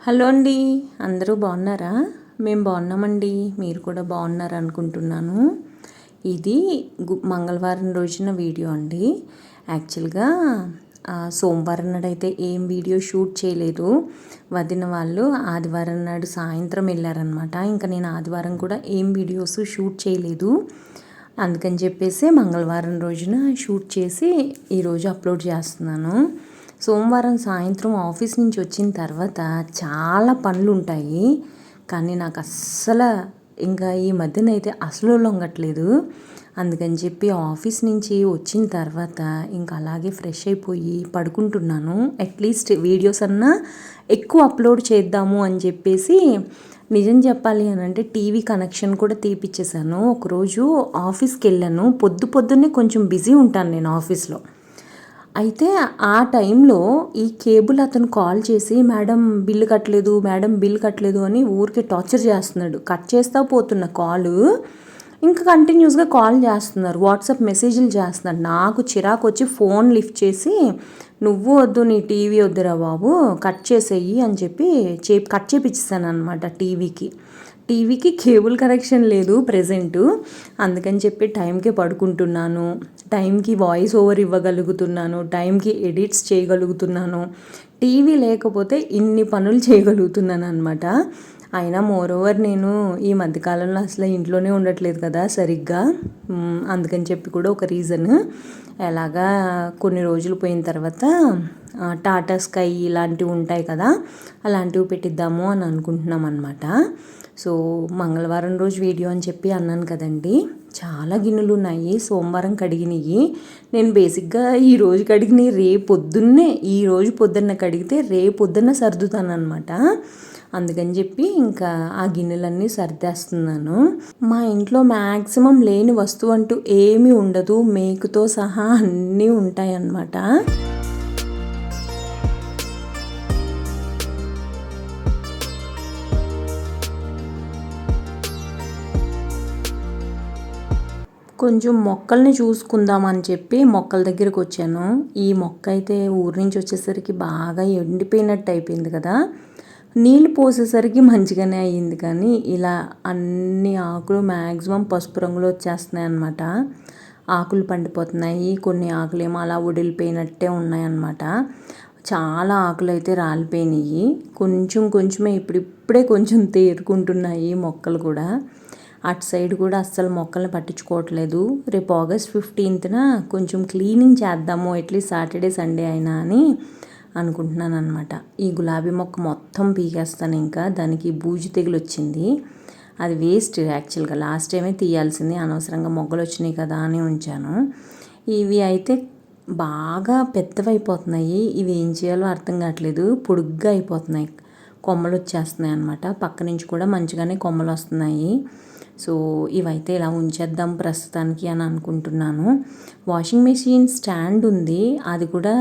Hello అండి. అందరూ బాగున్నారా? మేము బాగున్నామండి. మీరు కూడా బాగున్నారు అనుకుంటున్నాను ఇది మంగళవారం రోజున వీడియో అండి. యాక్చువల్గా సోమవారం నాడు అయితే ఏం వీడియో షూట్ చేయలేదు. వదిన వాళ్ళు ఆదివారం నాడు సాయంత్రం వెళ్ళారనమాట ఇంకా నేను ఆదివారం కూడా ఏం వీడియోస్ షూట్ చేయలేదు. అందుకని చెప్పేసి మంగళవారం రోజున షూట్ చేసి ఈరోజు అప్లోడ్ చేస్తున్నాను. సోమవారం సాయంత్రం ఆఫీస్ నుంచి వచ్చిన తర్వాత చాలా పనులు ఉంటాయి కానీ నాకు అస్సలు ఇంకా ఈ మధ్యన అయితే అసలు లొంగట్లేదు. అందుకని చెప్పి ఆఫీస్ నుంచి వచ్చిన తర్వాత ఇంకా అలాగే ఫ్రెష్ అయిపోయి పడుకుంటున్నాను. అట్లీస్ట్ వీడియోస్ అన్నా ఎక్కువ అప్లోడ్ చేద్దాము అని చెప్పేసి నిజం చెప్పాలి అని అంటే టీవీ కనెక్షన్ కూడా తీపిచ్చేసాను. ఒకరోజు ఆఫీస్కి వెళ్ళాను పొద్దు పొద్దున్నే కొంచెం బిజీ ఉంటాను నేను ఆఫీస్లో. అయితే ఆ టైంలో ఈ కేబుల్ అతను కాల్ చేసి మేడం బిల్లు కట్టలేదు మేడం బిల్ కట్టలేదు అని ఊరికి టార్చర్ చేస్తున్నాడు. కట్ చేస్తా పోతున్న కాలు ఇంకా కంటిన్యూస్గా కాల్ చేస్తున్నారు. వాట్సాప్ మెసేజ్లు చేస్తున్నారు. నాకు చిరాకు వచ్చి ఫోన్ లిఫ్ట్ చేసి నువ్వు వద్దు నీ టీవీ వద్దురా బాబు కట్ చేసేయి అని చెప్పి చే కట్ చేపించాను అనమాట టీవీకి. టీవీకి కేబుల్ కనెక్షన్ లేదు ప్రజెంటు. అందుకని చెప్పి టైంకి పడుకుంటున్నాను. టైంకి వాయిస్ ఓవర్ ఇవ్వగలుగుతున్నాను. టైంకి ఎడిట్స్ చేయగలుగుతున్నాను. టీవీ లేకపోతే ఇన్ని పనులు చేయగలుగుతున్నాను అనమాట అయినా మోరోవర్ నేను ఈ మధ్యకాలంలో అసలు ఇంట్లోనే ఉండట్లేదు కదా సరిగ్గా. అందుకని చెప్పి కూడా ఒక రీజన్ ఎలాగా కొన్ని రోజులు పోయిన తర్వాత టాటా స్కై ఇలాంటివి ఉంటాయి కదా అలాంటివి పెట్టిద్దాము అని అనుకుంటున్నాం అనమాట సో మంగళవారం రోజు వీడియో అని చెప్పి అన్నాను కదండి. చాలా గిన్నెలు ఉన్నాయి సోమవారం కడిగినవి నేను బేసిక్గా ఈ రోజు కడిగినవి రేపు పొద్దున్నే ఈ రోజు పొద్దున్న కడిగితే రేపు పొద్దున్న సర్దుతాను అనమాట అందుకని చెప్పి ఇంకా ఆ గిన్నెలన్నీ సర్దేస్తున్నాను. మా ఇంట్లో మ్యాక్సిమం లేని వస్తువు అంటూ ఏమీ ఉండదు. మేకుతో సహా అన్నీ ఉంటాయి అన్నమాట కొంచెం మొక్కల్ని చూసుకుందామని చెప్పి మొక్కల దగ్గరికి వచ్చాను ఈ మొక్క అయితే ఊరి నుంచి వచ్చేసరికి బాగా ఎండిపోయినట్టు అయిపోయింది కదా. నీళ్ళు పోసేసరికి మంచిగానే అయ్యింది కానీ ఇలా అన్ని ఆకులు మ్యాక్సిమం పసుపు రంగులో వచ్చేస్తున్నాయి అన్నమాట. ఆకులు పండిపోతున్నాయి కొన్ని ఆకులు ఏమో అలా వడిలిపోయినట్టే ఉన్నాయన్నమాట. చాలా ఆకులు అయితే రాలిపోయినాయి. కొంచెం కొంచెమే ఇప్పుడిప్పుడే కొంచెం తేరుకుంటున్నాయి మొక్కలు కూడా. అటు సైడ్ కూడా అస్సలు మొక్కల్ని పట్టించుకోవట్లేదు. రేపు ఆగస్ట్ ఫిఫ్టీన్త్న కొంచెం క్లీనింగ్ చేద్దాము ఎట్లీస్ట్ సాటర్డే సండే అయినా అని అనుకుంటున్నాను అనమాట ఈ గులాబీ మొక్క మొత్తం పీకేస్తాను ఇంకా. దానికి బూజు తెగులు వచ్చింది అది వేస్ట్ యాక్చువల్గా. లాస్ట్ టైమే తీయాల్సింది. అనవసరంగా మొగ్గలు వచ్చినాయి కదా అని ఉంచాను. ఇవి అయితే బాగా పెద్దవైపోతున్నాయి. ఇవి ఏం చేయాలో అర్థం కావట్లేదు. పొడుగ్గా అయిపోతున్నాయి. కొమ్మలు వచ్చేస్తున్నాయి అనమాట పక్క నుంచి కూడా మంచిగానే కొమ్మలు వస్తున్నాయి సో ఇవైతే ఇలా ఉంచేద్దాం ప్రస్తుతానికి అని అనుకుంటున్నాను. వాషింగ్ మెషిన్ స్టాండ్ ఉంది. అది కూడా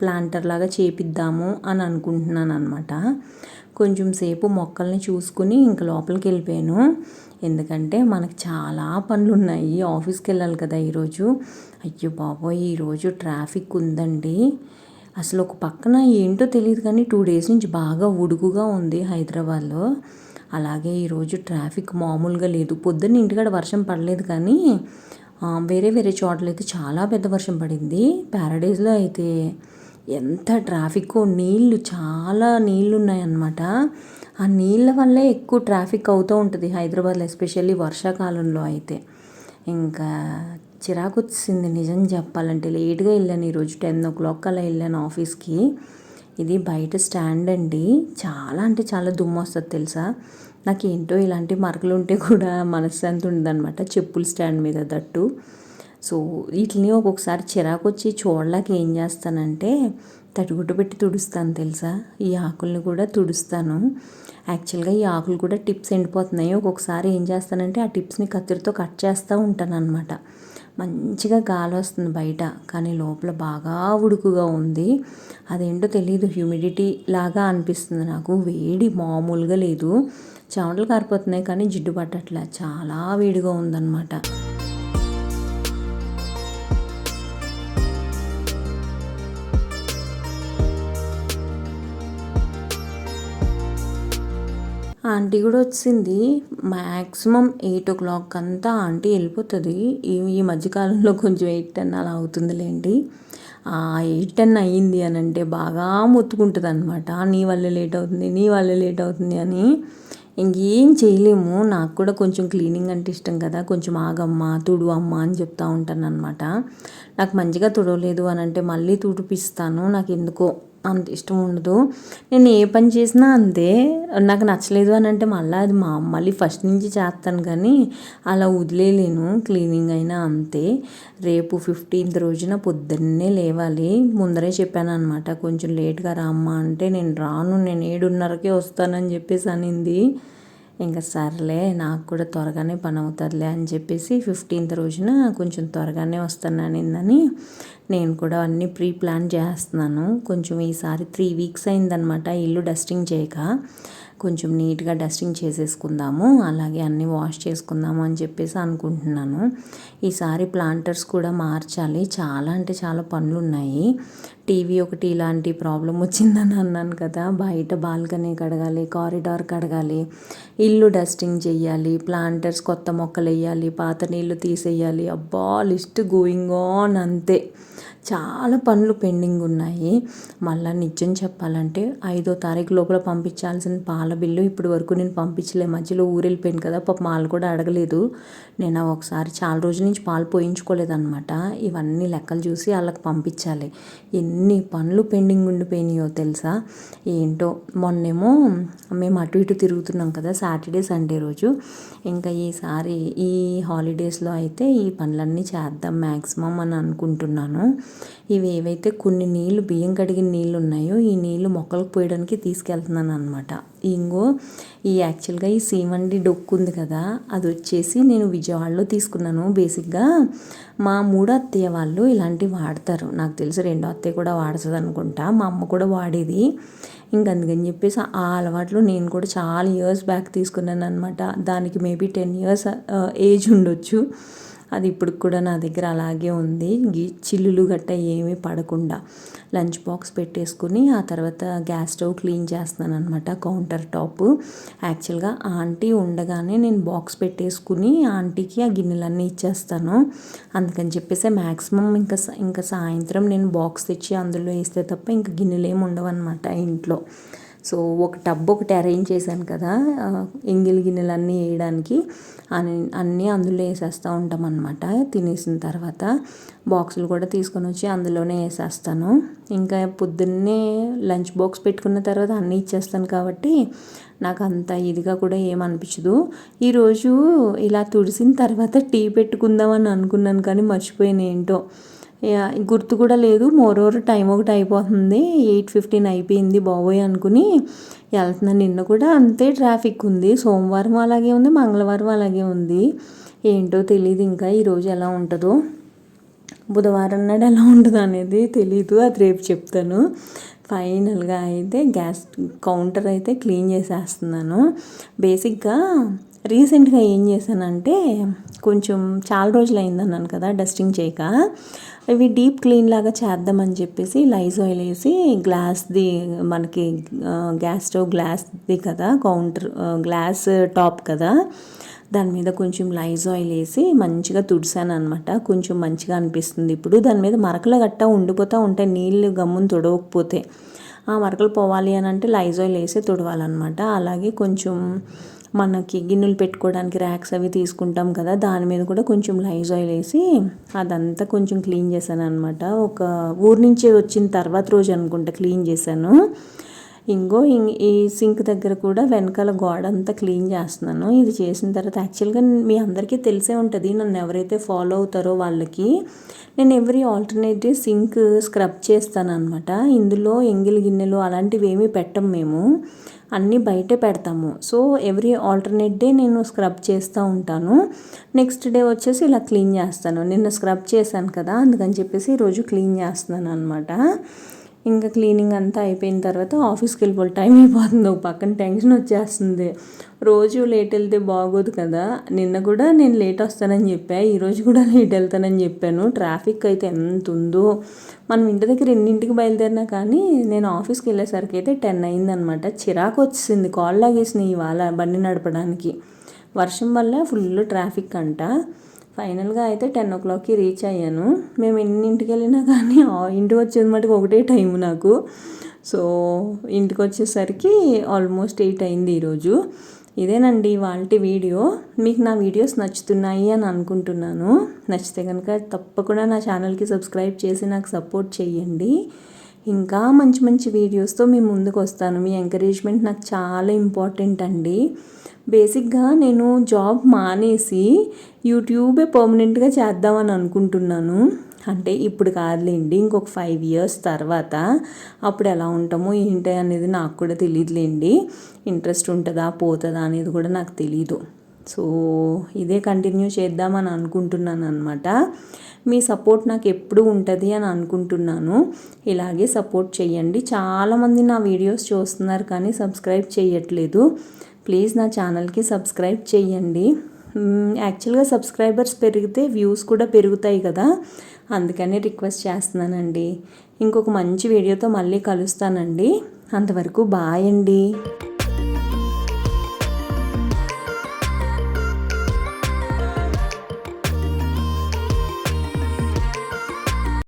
ప్లాంటర్ లాగా చేపిద్దాము అని అనుకుంటున్నాను అనమాట కొంచెం సేపు మొక్కల్ని చూసుకుని ఇంక లోపలికి వెళ్ళిపోయాను. ఎందుకంటే మనకు చాలా పనులు ఉన్నాయి ఆఫీస్కి వెళ్ళాలి కదా ఈరోజు. అయ్యో బాబోయ్ ఈరోజు ట్రాఫిక్ ఉందండి. అసలు ఒక పక్కన ఏంటో తెలియదు కానీ టూ డేస్ నుంచి బాగా ఉడుకుగా ఉంది హైదరాబాద్లో. అలాగే ఈరోజు ట్రాఫిక్ మామూలుగా లేదు. పొద్దున్న ఇంటికాడ వర్షం పడలేదు కానీ వేరే వేరే చోట్ల అయితే చాలా పెద్ద వర్షం పడింది. ప్యారడైజ్లో అయితే ఎంత ట్రాఫిక్ నీళ్ళు చాలా నీళ్ళు ఉన్నాయన్నమాట ఆ నీళ్ళ వల్లే ఎక్కువ ట్రాఫిక్ అవుతూ ఉంటుంది హైదరాబాద్లో ఎస్పెషల్లీ వర్షాకాలంలో అయితే. ఇంకా చిరాకు వచ్చింది నిజం చెప్పాలంటే. లేట్గా వెళ్ళాను ఈరోజు టెన్ ఓ క్లాక్ అలా వెళ్ళాను ఆఫీస్కి. ఇది బయట స్టాండ్ అండి. చాలా అంటే చాలా దుమ్ము వస్తుంది తెలుసా? నాకు ఏంటో ఇలాంటి మరకలు ఉంటే కూడా మనశ్శాంతి ఉండదన్నమాట చెప్పుల స్టాండ్ మీద దట్టు. సో వీటిని ఒక్కొక్కసారి చిరాకు వచ్చి చూడలేక ఏం చేస్తానంటే తడిగుడ్డ పెట్టి తుడుస్తాను తెలుసా? ఈ ఆకుల్ని కూడా తుడుస్తాను. యాక్చువల్గా ఈ ఆకులు కూడా టిప్స్ ఎండిపోతున్నాయి. ఒక్కొక్కసారి ఏం చేస్తానంటే ఆ టిప్స్ని కత్తిరితో కట్ చేస్తూ ఉంటాను అనమాట మంచిగా గాలి వస్తుంది బయట కానీ లోపల బాగా ఉడుకుగా ఉంది. అదేంటో తెలియదు హ్యూమిడిటీ లాగా అనిపిస్తుంది నాకు. వేడి మామూలుగా లేదు. చెమటలు కారిపోతున్నాయి కానీ జిడ్డు పట్టట్లే. చాలా వేడిగా ఉందన్నమాట. ఆంటీ కూడా వచ్చింది. మ్యాక్సిమం ఎయిట్ ఓ క్లాక్ అంతా ఆంటీ వెళ్ళిపోతుంది. ఈ ఈ మధ్యకాలంలో కొంచెం ఎయిట్ టెన్ అలా అవుతుందిలేండి. ఎయిట్ టెన్ అయ్యింది అని అంటే బాగా మొత్తుకుంటుంది అనమాట నీ వల్ల లేట్ అవుతుంది నీ వల్ల లేట్ అవుతుంది అని. ఇంకేం చేయలేము. నాకు కూడా కొంచెం క్లీనింగ్ అంటే ఇష్టం కదా. కొంచెం ఆగమ్మ తుడు అమ్మ అని చెప్తా ఉంటాను అనమాట నాకు మంచిగా తుడవలేదు అని అంటే మళ్ళీ తుడిపిస్తాను. నాకు ఎందుకో అంత ఇష్టం ఉండదు. నేను ఏ పని చేసినా అంతే. నాకు నచ్చలేదు అని అంటే మళ్ళీ అది మా మళ్ళీ ఫస్ట్ నుంచి చేస్తాను కానీ అలా వదిలేలేను క్లీనింగ్ అయినా అంతే. రేపు ఫిఫ్టీన్త్ రోజున పొద్దున్నే లేవాలి. ముందరే చెప్పాను అనమాట కొంచెం లేట్గా రామ్మా అంటే నేను రాను. నేను ఏడున్నరకే వస్తానని చెప్పేసి అనింది. ఇంకా సర్లే నాకు కూడా త్వరగానే పని అవుతుందిలే అని చెప్పేసి ఫిఫ్టీన్త్ రోజున కొంచెం త్వరగానే వస్తాననిందని నేను కూడా అన్నీ ప్రీ ప్లాన్ చేస్తున్నాను. కొంచెం ఈసారి త్రీ వీక్స్ అయిందనమాట ఇల్లు డస్టింగ్ చేయక. కొంచెం నీట్గా డస్టింగ్ చేసేసుకుందాము అలాగే అన్నీ వాష్ చేసుకుందాము అని చెప్పేసి అనుకుంటున్నాను. ఈసారి ప్లాంటర్స్ కూడా మార్చాలి. చాలా అంటే చాలా పనులు ఉన్నాయి టీవీ ఒకటి ఇలాంటి ప్రాబ్లం వచ్చిందని అన్నాను కదా బయట బాల్కనీ కడగాలి కారిడార్ కడగాలి ఇల్లు డస్టింగ్ చేయాలి ప్లాంటర్స్ కొత్త మొక్కలు వేయాలి పాత నీళ్ళు తీసేయాలి. అబ్బా లిస్ట్ గోయింగ్ ఆన్ అంతే. చాలా పనులు పెండింగ్ ఉన్నాయి. మళ్ళీ నిజం చెప్పాలంటే ఐదో తారీఖు లోపల పంపించాల్సిన పాల బిల్లు ఇప్పటి వరకు నేను పంపించలే. మధ్యలో ఊరెళ్ళిపోయాను కదా పాప మాలు కూడా అడగలేదు. నేను ఒకసారి చాలా రోజుల నుంచి పాలు పోయించుకోలేదన్నమాట. ఇవన్నీ లెక్కలు చూసి వాళ్ళకి పంపించాలి. ఎన్ని పనులు పెండింగ్ ఉండిపోయినాయో తెలుసా? ఏంటో? మొన్నేమో మేము అటు ఇటు తిరుగుతున్నాం కదా సాటర్డే సండే రోజు. ఇంకా ఈసారి ఈ హాలిడేస్లో అయితే ఈ పనులన్నీ చేద్దాం మ్యాక్సిమం అని అనుకుంటున్నాను. ఇవి ఏవైతే కొన్ని నీళ్ళు బియ్యం కడిగిన నీళ్ళు ఉన్నాయో ఈ నీళ్ళు మొక్కలకు పోయడానికి తీసుకెళ్తున్నాను అనమాట ఇంగో ఈ యాక్చువల్గా ఈ సీమండి డొక్కు ఉంది కదా అది వచ్చేసి నేను విజయవాడలో తీసుకున్నాను. బేసిక్గా మా మూడో అత్తయ్య వాళ్ళు ఇలాంటివి వాడతారు. నాకు తెలిసి రెండో అత్తయ్య కూడా వాడుతుంది అనుకుంటా. మా అమ్మ కూడా వాడేది. ఇంక అందుకని చెప్పేసి ఆ అలవాట్లు నేను కూడా చాలా ఇయర్స్ బ్యాక్ తీసుకున్నాను అనమాట దానికి మేబీ టెన్ ఇయర్స్ ఏజ్ ఉండొచ్చు. అది ఇప్పుడు కూడా నా దగ్గర అలాగే ఉంది. గీ చిల్లులు గట్ట ఏమీ పడకుండా లంచ్ బాక్స్ పెట్టేసుకుని ఆ తర్వాత గ్యాస్ స్టవ్ క్లీన్ చేస్తున్నాను అనమాట కౌంటర్ టాప్. యాక్చువల్గా ఆంటీ ఉండగానే నేను బాక్స్ పెట్టేసుకుని ఆంటీకి ఆ గిన్నెలన్నీ ఇచ్చేస్తాను. అందుకని చెప్పేసి మ్యాక్సిమం ఇంకా ఇంకా సాయంత్రం నేను బాక్స్ తెచ్చి అందులో వేస్తే తప్ప ఇంకా గిన్నెలు ఏమి ఉండవు అనమాట ఇంట్లో. సో ఒక టబ్ ఒకటి అరేంజ్ చేశాను కదా ఎంగిల్ గిన్నెలు అన్నీ వేయడానికి. అని అన్నీ అందులో వేసేస్తూ ఉంటాం అనమాట తినేసిన తర్వాత బాక్సులు కూడా తీసుకొని వచ్చి అందులోనే వేసేస్తాను. ఇంకా పొద్దున్నే లంచ్ బాక్స్ పెట్టుకున్న తర్వాత అన్నీ ఇచ్చేస్తాను కాబట్టి నాకు అంత ఇదిగా కూడా ఏమనిపించదు ఈరోజు ఇలా తుడిసిన తర్వాత టీ పెట్టుకుందామని అనుకున్నాను కానీ మర్చిపోయాను ఏంటో. గుర్తు కూడా లేదు. మోర్ ఓవర్ టైం ఒకటి అయిపోతుంది. ఎయిట్ ఫిఫ్టీన్ అయిపోయింది బాబోయ్ అనుకుని వెళ్తున్నాను నిన్న కూడా అంతే ట్రాఫిక్ ఉంది. సోమవారం అలాగే ఉంది మంగళవారం అలాగే ఉంది. ఏంటో తెలియదు ఇంకా ఈరోజు ఎలా ఉంటుందో. బుధవారం నాడు ఎలా ఉంటుంది అనేది తెలీదు. అది రేపు చెప్తాను. ఫైనల్గా అయితే గ్యాస్ కౌంటర్ అయితే క్లీన్ చేసేస్తున్నాను. బేసిక్గా రీసెంట్గా ఏం చేశానంటే కొంచెం చాలా రోజులు అయిందన్నాను కదా డస్టింగ్ చేయక. ఇవి డీప్ క్లీన్ లాగా చేద్దామని చెప్పేసి లైజ్ ఆయిల్ వేసి గ్లాస్ది మనకి గ్యాస్ స్టవ్ గ్లాస్ది కదా కౌంటర్ గ్లాస్ టాప్ కదా దాని మీద కొంచెం లైజ్ ఆయిల్ వేసి మంచిగా తుడిసాను అనమాట కొంచెం మంచిగా అనిపిస్తుంది ఇప్పుడు. దాని మీద మరకలు గట్ట ఉండిపోతూ ఉంటాయి నీళ్ళు గమ్మును తుడవకపోతే. ఆ మరకలు పోవాలి అని అంటే లైజ్ ఆయిల్ వేసి తుడవాలన్నమాట. అలాగే కొంచెం మనకి గిన్నెలు పెట్టుకోవడానికి ర్యాక్స్ అవి తీసుకుంటాం కదా దాని మీద కూడా కొంచెం లైజ్ ఆయిల్ వేసి అదంతా కొంచెం క్లీన్ చేశాను అనమాట ఒక ఊరి నుంచి వచ్చిన తర్వాత రోజు అనుకుంటా క్లీన్ చేశాను. ఇంకో ఈ సింక్ దగ్గర కూడా వెనకాల గోడ అంతా క్లీన్ చేస్తున్నాను. ఇది చేసిన తర్వాత యాక్చువల్గా మీ అందరికీ తెలిసే ఉంటుంది నన్ను ఎవరైతే ఫాలో అవుతారో వాళ్ళకి నేను ఎవ్రీ ఆల్టర్నేటివ్ సింక్ స్క్రబ్ చేస్తాను అనమాట ఇందులో ఎంగిల్ గిన్నెలు అలాంటివి ఏమీ పెట్టం మేము. అన్నీ బయటే పెడతాము. సో ఎవ్రీ ఆల్టర్నేట్ డే నేను స్క్రబ్ చేస్తూ ఉంటాను. నెక్స్ట్ డే వచ్చేసి ఇలా క్లీన్ చేస్తాను. నిన్న స్క్రబ్ చేశాను కదా అందుకని చెప్పేసి ఈరోజు క్లీన్ చేస్తున్నాను అనమాట ఇంకా క్లీనింగ్ అంతా అయిపోయిన తర్వాత ఆఫీస్కి వెళ్ళిపోవాలి టైం అయిపోతుంది. ఒక పక్కన టెన్షన్ వచ్చేస్తుంది. రోజు లేట్ వెళ్తే బాగోదు కదా. నిన్న కూడా నేను లేట్ వస్తానని చెప్పా. ఈరోజు కూడా లేట్ వెళ్తానని చెప్పాను. ట్రాఫిక్ అయితే ఎంత ఉందో. మనం ఇంటి దగ్గర ఎన్నింటికి బయలుదేరినా కానీ నేను ఆఫీస్కి వెళ్ళేసరికి అయితే టెన్ అయిందనమాట. చిరాకు వచ్చింది కాల్ లాగేసినాయి ఇవాళ బండి నడపడానికి. వర్షం వల్ల ఫుల్ ట్రాఫిక్ అంట. ఫైనల్గా అయితే టెన్ ఓ క్లాక్కి రీచ్ అయ్యాను. మేము ఎన్నింటికి వెళ్ళినా కానీ ఇంటికి వచ్చేది మటుకు ఒకటే టైం నాకు. సో ఇంటికి వచ్చేసరికి ఆల్మోస్ట్ ఎయిట్ అయింది ఈరోజు. ఇదేనండి వాళ్ళ వీడియో. మీకు నా వీడియోస్ నచ్చుతున్నాయి అని అనుకుంటున్నాను. నచ్చితే కనుక తప్పకుండా నా ఛానల్కి సబ్స్క్రైబ్ చేసి నాకు సపోర్ట్ చేయండి ఇంకా మంచి మంచి వీడియోస్తో మీ ముందుకు వస్తాను. మీ ఎంకరేజ్మెంట్ నాకు చాలా ఇంపార్టెంట్ అండి. బేసిక్గా నేను జాబ్ మానేసి యూట్యూబే పర్మనెంట్గా చేద్దామని అనుకుంటున్నాను. అంటే ఇప్పుడు కాదులేండి ఇంకొక ఫైవ్ ఇయర్స్ తర్వాత అప్పుడు ఎలా ఉంటామో ఏంటి అనేది నాకు కూడా తెలియదులేండి ఇంట్రెస్ట్ ఉంటుందా పోతుందా అనేది కూడా నాకు తెలీదు. సో ఇదే కంటిన్యూ చేద్దామని అనుకుంటున్నాను అనమాట మీ సపోర్ట్ నాకు ఎప్పుడు ఉంటుంది అని అనుకుంటున్నాను. ఇలాగే సపోర్ట్ చేయండి. చాలామంది నా వీడియోస్ చూస్తున్నారు కానీ సబ్స్క్రైబ్ చేయట్లేదు. ప్లీజ్ నా ఛానల్కి సబ్స్క్రైబ్ చేయండి. యాక్చువల్గా సబ్స్క్రైబర్స్ పెరిగితే వ్యూస్ కూడా పెరుగుతాయి కదా. అందుకని రిక్వెస్ట్ చేస్తున్నానండి. ఇంకొక మంచి వీడియోతో మళ్ళీ కలుస్తానండి. అంతవరకు బాయ్ అండి.